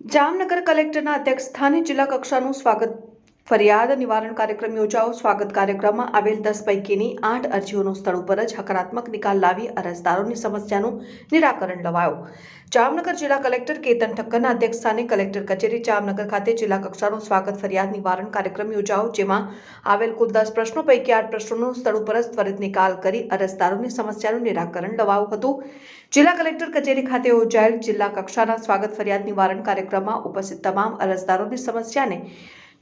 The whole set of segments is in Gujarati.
જામનગર કલેક્ટરના અધ્યક્ષ સ્થાને જિલ્લા કક્ષાનું સ્વાગત ફરિયાદ નિવારણ કાર્યક્રમ યોજાઓ સ્વાગત કાર્યક્રમમાં આવેલ દસ પૈકીની આઠ અરજીઓનો સ્થળ ઉપર જ હકારાત્મક નિકાલ લાવી અરજદારોની સમસ્યાનું નિરાકરણ લવાયો. જામનગર જિલ્લા કલેક્ટર કેતન ઠક્કરના અધ્યક્ષસ્થાને કલેક્ટર કચેરી જામનગર ખાતે જિલ્લા કક્ષાનો સ્વાગત ફરિયાદ નિવારણ કાર્યક્રમ યોજાઓ જેમાં આવેલ કુલ દસ પ્રશ્નો પૈકી આઠ પ્રશ્નોનો સ્થળ ઉપર જ ત્વરિત નિકાલ કરી અરજદારોની સમસ્યાનું નિરાકરણ લવાયું હતું. જિલ્લા કલેક્ટર કચેરી ખાતે યોજાયેલ જિલ્લા કક્ષાના સ્વાગત ફરિયાદ નિવારણ કાર્યક્રમમાં ઉપસ્થિત તમામ અરજદારોની સમસ્યાને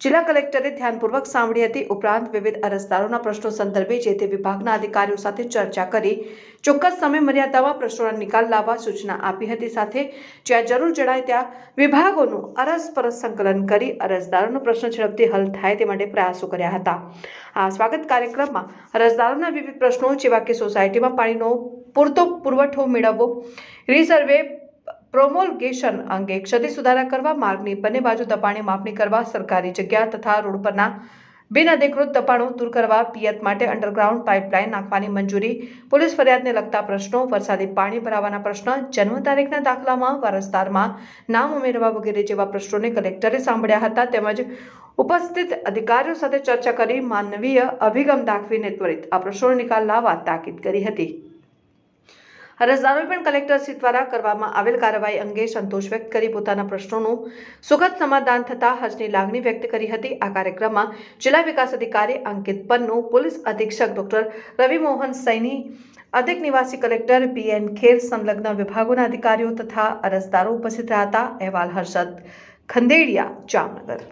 જિલ્લા કલેક્ટરે ધ્યાનપૂર્વક સાંભળી હતી. ઉપરાંત વિવિધ અરજદારોના પ્રશ્નો સંદર્ભે જે તે વિભાગના અધિકારીઓ સાથે ચર્ચા કરી, ચોક્કસ સમય મર્યાદામાં પ્રશ્નોના નિકાલ લાવવા સૂચના આપી હતી. સાથે જ્યાં જરૂર જણાય ત્યાં વિભાગોનું અરસપરસ સંકલન કરી અરજદારોનો પ્રશ્ન ઝડપથી હલ થાય તે માટે પ્રયાસો કર્યા હતા. આ સ્વાગત કાર્યક્રમમાં અરજદારોના વિવિધ પ્રશ્નો, જેવા કે સોસાયટીમાં પાણીનો પૂરતો પુરવઠો મેળવવો રીસર્વે પ્રોમોલગેશન અંગે ક્ષતિ સુધારા કરવા, માર્ગની બંને બાજુ દબાણે માપણી કરવા, સરકારી જગ્યા તથા રોડ પરના બિનઅધિકૃત દબાણો દૂર કરવા, પિયત માટે અંડરગ્રાઉન્ડ પાઇપલાઇન નાખવાની મંજૂરી, પોલીસ ફરિયાદને લગતા પ્રશ્નો, વરસાદી પાણી ભરાવાના પ્રશ્ન, જન્મ તારીખના દાખલામાં વારસદારમાં નામ ઉમેરવા વગેરે જેવા પ્રશ્નોને કલેક્ટરે સાંભળ્યા હતા. તેમજ ઉપસ્થિત અધિકારીઓ સાથે ચર્ચા કરી માનવીય અભિગમ દાખવીને ત્વરિત આ પ્રશ્નોનો નિકાલ લાવવા તાકીદ કરી હતી. અરજદારોએ પણ કલેક્ટરશ્રી દ્વારા કરવામાં આવેલ કાર્યવાહી અંગે સંતોષ વ્યક્ત કરી પોતાના પ્રશ્નોનું સુખદ સમાધાન થતાં હર્ષની લાગણી વ્યક્ત કરી હતી. આ કાર્યક્રમમાં જિલ્લા વિકાસ અધિકારી અંકિત પન્નુ, પોલીસ અધિક્ષક ડોક્ટર રવિમોહન સૈની, અધિક નિવાસી કલેક્ટર પી એન ખેર, સંલગ્ન વિભાગોના અધિકારીઓ તથા અરજદારો ઉપસ્થિત રહ્યા હતા. અહેવાલ હર્ષદ ખંદેડિયા, જામનગર.